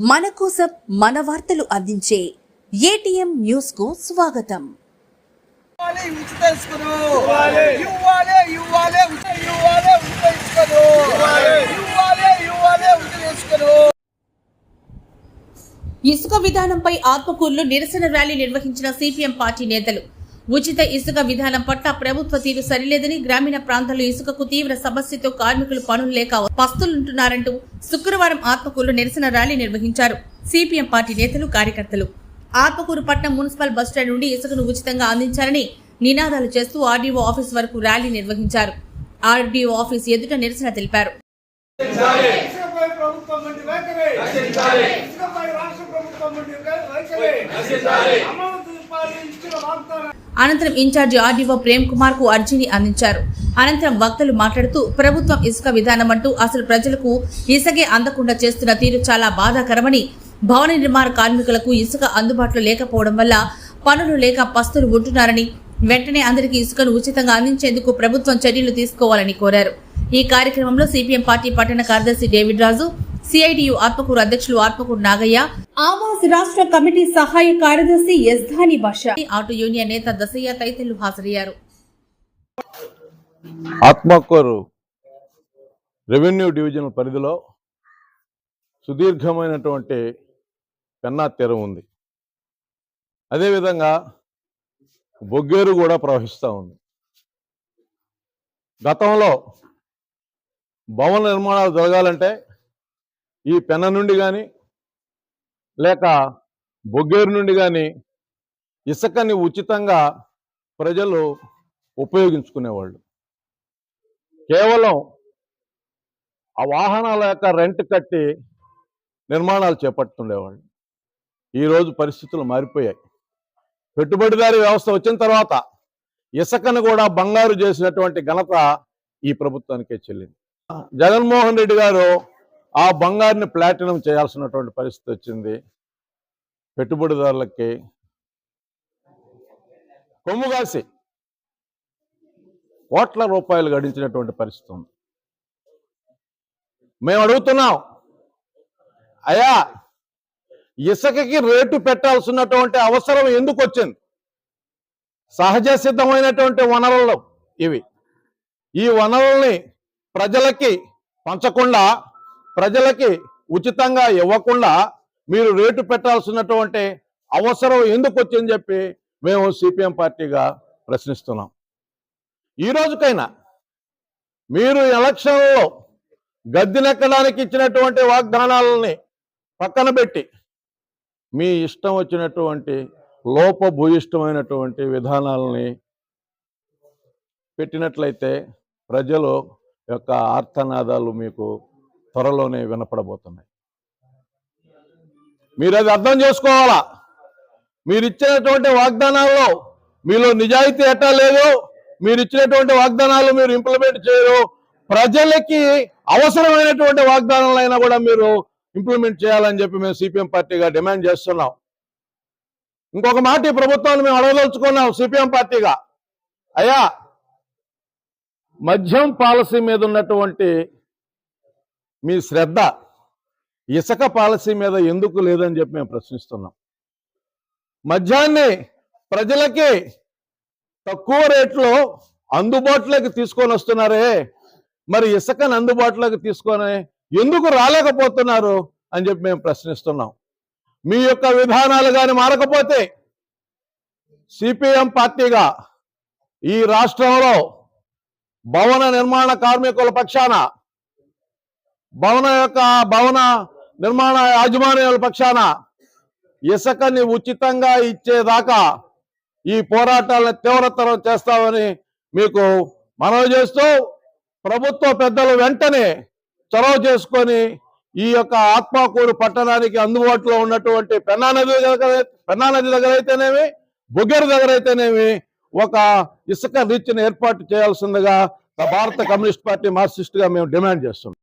మన కోసం మన వార్తలు అందించే ఏటీఎం న్యూస్కు స్వాగతం. ఇసుక విధానంపై ఆత్మకూరులో నిరసన ర్యాలీ నిర్వహించిన సిపిఎం పార్టీ నేతలు ఉచిత ఇసుక విధానం పట్ల ప్రభుత్వ తీరు సరిలేదని గ్రామీణ ప్రాంతాల్లో ఇసుకకు తీవ్ర సమస్యతో కార్మికులు పనులు లేక పస్తులుంటున్నారంటూ శుక్రవారం ఆత్మకూరులో నిరసన ర్యాలీ నిర్వహించారు. సిపిఎం పార్టీ నేతలు కార్యకర్తలు. ఆత్మకూరు పట్నం మున్సిపల్ బస్టాండ్ నుండి ఇసుకను ఉచితంగా అందించాలని నినాదాలు చేస్తూ ఆర్డీఓ ఆఫీస్ వరకు ర్యాలీ నిర్వహించారు. ఆర్డీఓ ఆఫీస్ ఎదుట నిరసన తెలిపారు. ప్రభుత్వం అనంతరం ఇన్ఛార్జి ఆర్డీఓ ప్రేమ్ కుమార్కు అర్జీని అందించారు. అనంతరం వక్తలు మాట్లాడుతూ ప్రభుత్వం ఇసుక విధానం అంటూ అసలు ప్రజలకు ఇసుకే అందకుండా చేస్తున్న తీరు చాలా బాధాకరమని భవన నిర్మాణ కార్మికులకు ఇసుక అందుబాటులో లేకపోవడం వల్ల పనులు లేక పస్తులు ఉంటున్నారని వెంటనే అందరికీ ఇసుకను ఉచితంగా అందించేందుకు ప్రభుత్వం చర్యలు తీసుకోవాలని కోరారు. ఈ కార్యక్రమంలో సిపిఎం పార్టీ పట్టణ కార్యదర్శి డేవిడ్ రాజు సిఐటియు ఆత్మకూరు అధ్యక్షులు ఆత్మకూరు నాగయ్య ఆవాస్ రాష్ట్ర కమిటీ సహాయ కార్యదర్శి యజ్ధాని భాష. ఆటో యూనియన్ నేత దసయ్య తదితరులు హాజరయ్యారు. ఆత్మకూరు రెవెన్యూ డివిజన్ పరిధిలో సుదీర్ఘమైనటువంటి పెన్నా తీరం ఉంది. అదేవిధంగా బొగ్గేరు కూడా ప్రవహిస్తూ ఉంది. గతంలో భవన నిర్మాణాలు జరగాలంటే ఈ పెన్న నుండి కానీ లేక బొగ్గేరు నుండి కానీ ఇసుకని ఉచితంగా ప్రజలు ఉపయోగించుకునేవాళ్ళు. కేవలం ఆ వాహనాల యొక్క రెంట్ కట్టి నిర్మాణాలు చేపడుతుండేవాళ్ళు. ఈరోజు పరిస్థితులు మారిపోయాయి. పెట్టుబడిదారీ వ్యవస్థ వచ్చిన తర్వాత ఇసుకను కూడా బంగారు చేసినటువంటి ఘనత ఈ ప్రభుత్వానికే చెల్లింది. జగన్మోహన్ రెడ్డి గారు ఆ బంగారుని ప్లాటినం చేయాల్సినటువంటి పరిస్థితి వచ్చింది. పెట్టుబడిదారులకి కొమ్ము కాసి కోట్ల రూపాయలు గడించినటువంటి పరిస్థితి ఉంది. మేము అడుగుతున్నాం అయ్యా ఇసుకకి రేటు పెట్టాల్సినటువంటి అవసరం ఎందుకు వచ్చింది? సహజ సిద్ధమైనటువంటి వనరులు ఇవి. ఈ వనరుల్ని ప్రజలకి పంచకుండా ప్రజలకి ఉచితంగా ఇవ్వకుండా మీరు రేటు పెట్టాల్సినటువంటి అవసరం ఎందుకు వచ్చిందని చెప్పి మేము సిపిఎం పార్టీగా ప్రశ్నిస్తున్నాం. ఈ రోజుకైనా మీరు ఎలక్షన్లో గద్దెనెక్కడానికి ఇచ్చినటువంటి వాగ్దానాలని పక్కన పెట్టి మీ ఇష్టం వచ్చినటువంటి లోపభూయిష్టమైనటువంటి విధానాలని పెట్టినట్లయితే ప్రజలు యొక్క ఆర్తనాదాలు మీకు త్వరలోనే వినపడబోతున్నాయి. మీరు అది అర్థం చేసుకోవాలా? మీరు ఇచ్చినటువంటి వాగ్దానాల్లో మీలో నిజాయితీ ఎట్టా లేదు మీరు ఇచ్చినటువంటి వాగ్దానాలు మీరు ఇంప్లిమెంట్ చేయరు. ప్రజలకి అవసరమైనటువంటి వాగ్దానాలైనా కూడా మీరు ఇంప్లిమెంట్ చేయాలని చెప్పి మేము సిపిఎం పార్టీగా డిమాండ్ చేస్తున్నాం. ఇంకొక మాట ఈ ప్రభుత్వాన్ని మేము అడగదలుచుకున్నాం సిపిఎం పార్టీగా. అయ్యా మద్యం పాలసీ మీద ఉన్నటువంటి మీ శ్రద్ధ ఇసుక పాలసీ మీద ఎందుకు లేదని చెప్పి మేము ప్రశ్నిస్తున్నాం. మధ్యాహ్నే ప్రజలకి తక్కువ రేట్లో అందుబాటులోకి తీసుకొని వస్తున్నారే మరి ఇసుకను అందుబాటులోకి తీసుకొని ఎందుకు రాలేకపోతున్నారు అని చెప్పి మేము ప్రశ్నిస్తున్నాం. మీ యొక్క విధానాలు కానీ మారకపోతే సిపిఎం పార్టీగా ఈ రాష్ట్రంలో భవన నిర్మాణ కార్మికుల పక్షాన భవన యొక్క భవన నిర్మాణ యాజమాన్యాల పక్షాన ఇసుకని ఉచితంగా ఇచ్చేదాకా ఈ పోరాటాలను తీవ్రతరం చేస్తామని మీకు మనవి చేస్తూ ప్రభుత్వ పెద్దలు వెంటనే చొరవ చేసుకొని ఈ యొక్క ఆత్మకూరు పట్టణానికి అందుబాటులో ఉన్నటువంటి పెన్నా నది దగ్గర పెన్నా నది దగ్గర అయితేనేమి బొగ్గేరు దగ్గర అయితేనేమి ఒక ఇసుక రీచ్ని ఏర్పాటు చేయాల్సిందిగా భారత కమ్యూనిస్ట్ పార్టీ మార్క్సిస్ట్గా మేము డిమాండ్ చేస్తున్నాం.